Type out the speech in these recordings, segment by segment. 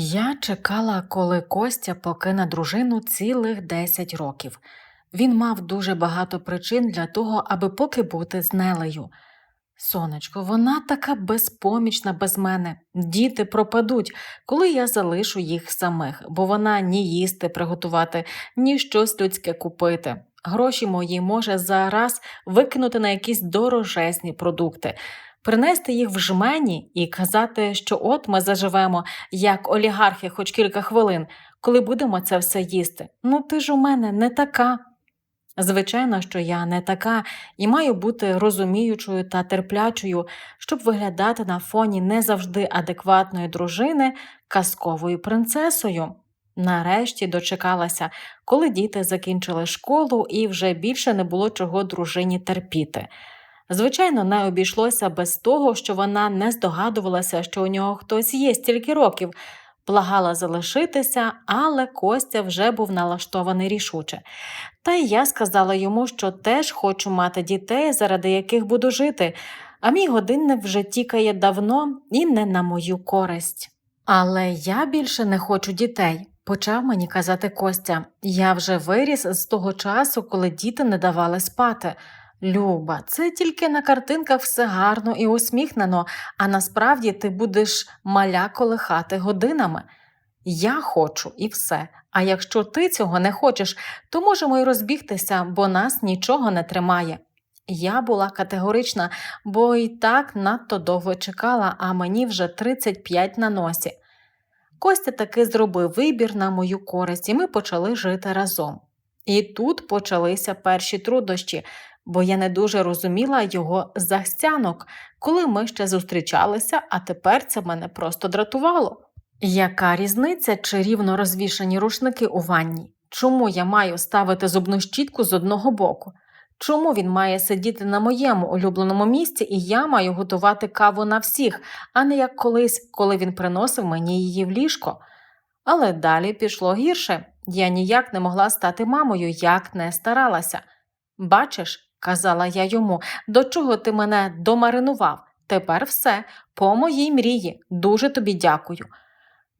Я чекала, коли Костя покине дружину цілих 10 років. Він мав дуже багато причин для того, аби поки бути з Нелею. Сонечко, вона така безпомічна без мене. Діти пропадуть, коли я залишу їх самих, бо вона ні їсти приготувати, ні щось людське купити. Гроші мої може зараз викинути на якісь дорожезні продукти, принести їх в жмені і казати, що от ми заживемо, як олігархи, хоч кілька хвилин, коли будемо це все їсти. Ну ти ж у мене не така. Звичайно, що я не така і маю бути розуміючою та терплячою, щоб виглядати на фоні не завжди адекватної дружини казковою принцесою. Нарешті дочекалася, коли діти закінчили школу і вже більше не було чого дружині терпіти. Звичайно, не обійшлося без того, що вона не здогадувалася, що у нього хтось є стільки років, благала залишитися, але Костя вже був налаштований рішуче. Та й я сказала йому, що теж хочу мати дітей, заради яких буду жити, а мій годинник вже тікає давно і не на мою користь. Але я більше не хочу дітей, почав мені казати Костя. Я вже виріс з того часу, коли діти не давали спати. Люба, це тільки на картинках все гарно і усміхнено, а насправді ти будеш маля колихати годинами. Я хочу і все. А якщо ти цього не хочеш, то можемо й розбігтися, бо нас нічого не тримає. Я була категорична, бо і так надто довго чекала, а мені вже 35 на носі. Костя таки зробив вибір на мою користь, і ми почали жити разом. І тут почалися перші труднощі, бо я не дуже розуміла його захстянок, коли ми ще зустрічалися, а тепер це мене просто дратувало. Яка різниця, чи рівно розвішані рушники у ванні? Чому я маю ставити зубну щітку з одного боку? Чому він має сидіти на моєму улюбленому місці, і я маю готувати каву на всіх, а не як колись, коли він приносив мені її в ліжко? Але далі пішло гірше. Я ніяк не могла стати мамою, як не старалася. Бачиш, казала я йому, до чого ти мене домаринував? Тепер все, по моїй мрії, дуже тобі дякую.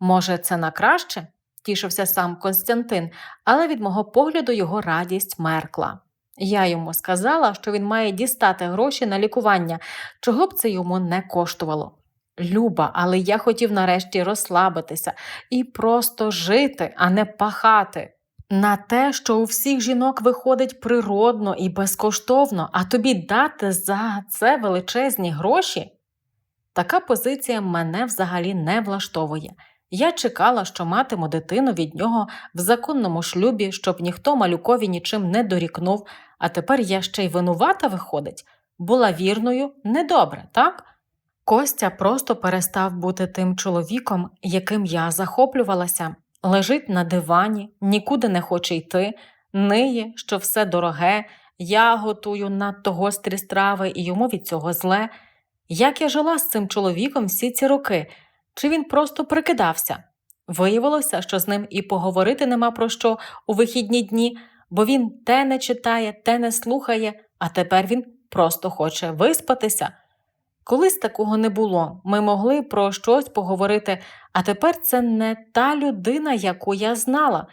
Може, це на краще? тішився сам Константин, але від мого погляду його радість меркла. Я йому сказала, що він має дістати гроші на лікування, чого б це йому не коштувало. Люба, але я хотів нарешті розслабитися і просто жити, а не пахати. На те, що у всіх жінок виходить природно і безкоштовно, а тобі дати за це величезні гроші. Така позиція мене взагалі не влаштовує. Я чекала, що матиму дитину від нього в законному шлюбі, щоб ніхто малюкові нічим не дорікнув, а тепер я ще й винувата виходить. Була вірною, недобре, так? Костя просто перестав бути тим чоловіком, яким я захоплювалася, лежить на дивані, нікуди не хоче йти, ниє, що все дороге, я готую надто гострі страви і йому від цього зле. Як я жила з цим чоловіком всі ці роки? Чи він просто прикидався? Виявилося, що з ним і поговорити нема про що у вихідні дні, бо він те не читає, те не слухає, а тепер він просто хоче виспатися. Колись такого не було. Ми могли про щось поговорити, а тепер це не та людина, яку я знала.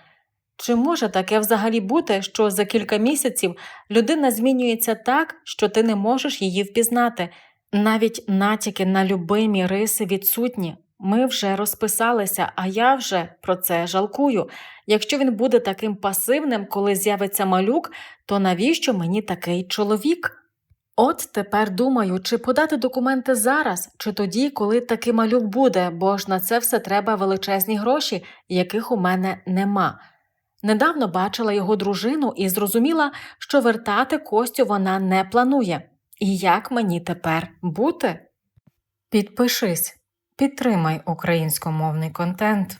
Чи може таке взагалі бути, що за кілька місяців людина змінюється так, що ти не можеш її впізнати? Навіть натяки на любимі риси відсутні. Ми вже розписалися, а я вже про це жалкую. Якщо він буде таким пасивним, коли з'явиться малюк, то навіщо мені такий чоловік? От тепер думаю, чи подати документи зараз, чи тоді, коли такий малюк буде, бо ж на це все треба величезні гроші, яких у мене нема. Недавно бачила його дружину і зрозуміла, що вертати Костю вона не планує. І як мені тепер бути? Підпишись, підтримай українськомовний контент.